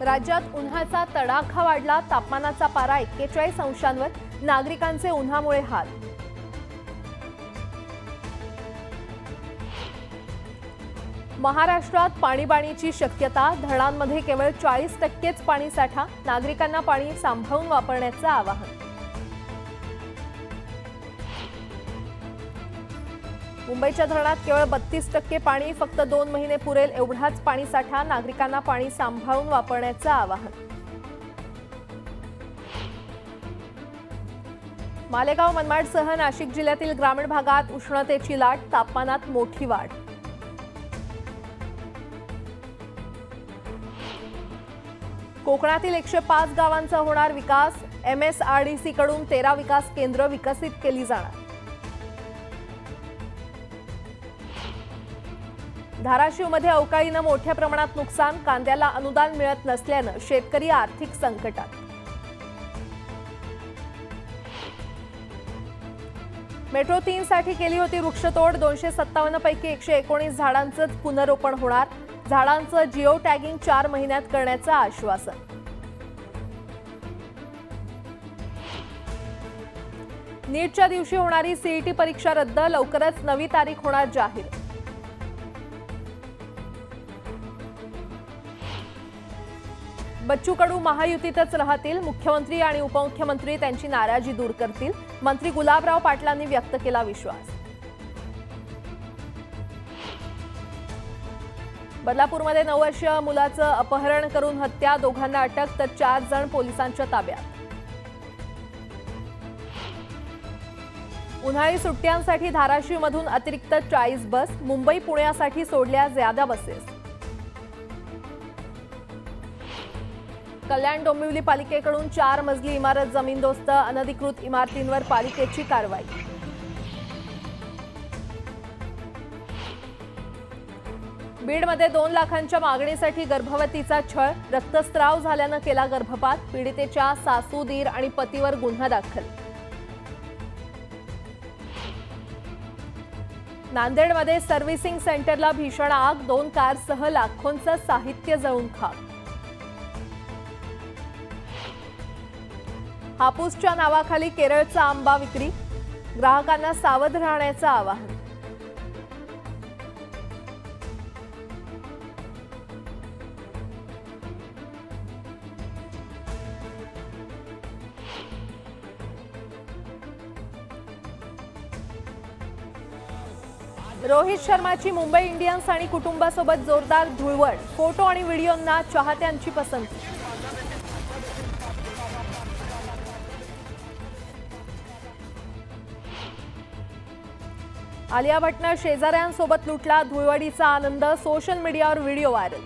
राज्यात उन्हाचा तडाखा वाढला तापमानाचा पारा एक्केचाळीस अंशांवर नागरिकांचे उन्हामुळे हाल. महाराष्ट्रात पाणीबाणीची शक्यता धरणांमध्ये केवळ चाळीस टक्केच पाणीसाठा नागरिकांना पाणी सांभाळून वापरण्याचं आवाहन. मुंबईच्या धरणात केवळ बत्तीस टक्के पाणी फक्त दोन महिने पुरेल एवढाच पाणीसाठा नागरिकांना पाणी सांभाळून वापरण्याचं आवाहन. मालेगाव मनमाडसह नाशिक जिल्ह्यातील ग्रामीण भागात उष्णतेची लाट तापमानात मोठी वाढ. कोकणातील एकशे पाच गावांचा होणार विकास एम एस आर डी कडून तेरा विकास केंद्र विकसित केली जाणार. धाराशिवमध्ये अवकाळीनं मोठ्या प्रमाणात नुकसान कांद्याला अनुदान मिळत नसल्यानं शेतकरी आर्थिक संकटात. मेट्रो तीन साठी केली होती वृक्षतोड. दोनशे सत्तावन्न पैकी एकशे एकोणीस झाडांचंच पुनरोपण होणार. झाडांचं जिओ टॅगिंग चार महिन्यात करण्याचं आश्वासन. नीटच्या दिवशी होणारी सीईटी परीक्षा रद्द. लवकरच नवी तारीख होणार जाहीर. बच्चू कडू महायुतीतच राहतील. मुख्यमंत्री आणि उपमुख्यमंत्री त्यांची नाराजी दूर करतील. मंत्री गुलाबराव पाटलांनी व्यक्त केला विश्वास. बदलापूरमध्ये नऊ वर्षीय मुलाचं अपहरण करून हत्या. दोघांना अटक तर चार जण पोलिसांच्या ताब्यात. उन्हाळी सुट्ट्यांसाठी धाराशिवमधून अतिरिक्त चाळीस बस. मुंबई पुण्यासाठी सोडल्या ज्यादा बसेस. कल्याण डोंबिवली पालिकेकडून चार मजली इमारत जमीनदोस्त अनधिकृत इमारतींवर पालिकेची कारवाई. बीडमध्ये दोन लाखांच्या मागणीसाठी गर्भवतीचा छळ रक्तस्राव झाल्यानं केला गर्भपात पीडितेच्या सासू दीर आणि पतीवर गुन्हा दाखल. नांदेडमध्ये सर्व्हिसिंग सेंटरला भीषण आग दोन कारसह लाखोंचं साहित्य जळून खाक. हापूसच्या नावाखाली केरळचा आंबा विक्री. ग्राहकांना सावध राहण्याचं आवाहन. रोहित शर्माची मुंबई इंडियन्स आणि कुटुंबासोबत जोरदार धुळवड. फोटो आणि व्हिडिओंना चाहत्यांची पसंती. आलिया भट्टनं शेजाऱ्यांसोबत लुटला धुळवडीचा आनंद. सोशल मीडियावर व्हिडिओ व्हायरल.